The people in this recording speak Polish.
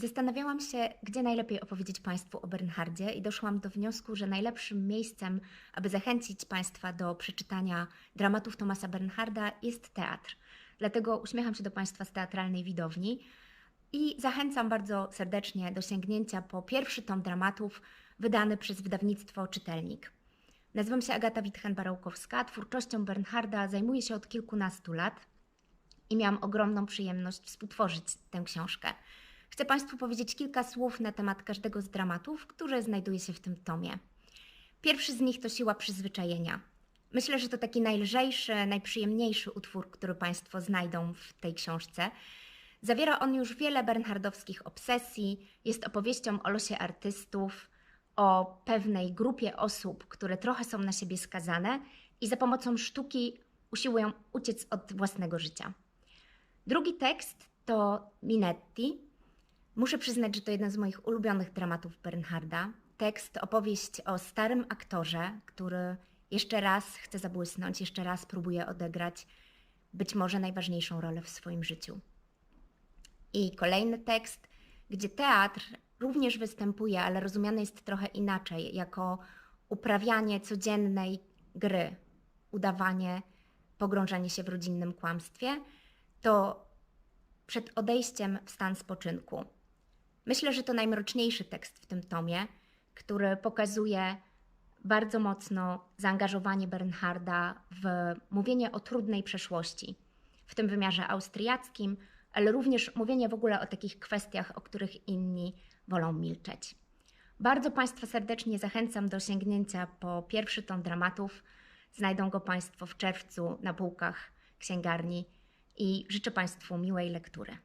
Zastanawiałam się, gdzie najlepiej opowiedzieć Państwu o Bernhardzie, i doszłam do wniosku, że najlepszym miejscem, aby zachęcić Państwa do przeczytania dramatów Thomasa Bernharda, jest teatr. Dlatego uśmiecham się do Państwa z teatralnej widowni i zachęcam bardzo serdecznie do sięgnięcia po pierwszy tom dramatów wydany przez wydawnictwo Czytelnik. Nazywam się Agata Witchen-Barołkowska. Twórczością Bernharda zajmuję się od kilkunastu lat i miałam ogromną przyjemność współtworzyć tę książkę. Chcę Państwu powiedzieć kilka słów na temat każdego z dramatów, które znajduje się w tym tomie. Pierwszy z nich to Siła Przyzwyczajenia. Myślę, że to taki najlżejszy, najprzyjemniejszy utwór, który Państwo znajdą w tej książce. Zawiera on już wiele bernhardowskich obsesji, jest opowieścią o losie artystów, o pewnej grupie osób, które trochę są na siebie skazane i za pomocą sztuki usiłują uciec od własnego życia. Drugi tekst to Minetti. Muszę przyznać, że to jeden z moich ulubionych dramatów Bernharda. Tekst, opowieść o starym aktorze, który jeszcze raz chce zabłysnąć, jeszcze raz próbuje odegrać być może najważniejszą rolę w swoim życiu. I kolejny tekst, gdzie teatr również występuje, ale rozumiany jest trochę inaczej, jako uprawianie codziennej gry, udawanie, pogrążanie się w rodzinnym kłamstwie, to przed odejściem w stan spoczynku. Myślę, że to najmroczniejszy tekst w tym tomie, który pokazuje bardzo mocno zaangażowanie Bernharda w mówienie o trudnej przeszłości, w tym wymiarze austriackim, ale również mówienie w ogóle o takich kwestiach, o których inni wolą milczeć. Bardzo Państwa serdecznie zachęcam do sięgnięcia po pierwszy tom dramatów. Znajdą go Państwo w czerwcu na półkach księgarni i życzę Państwu miłej lektury.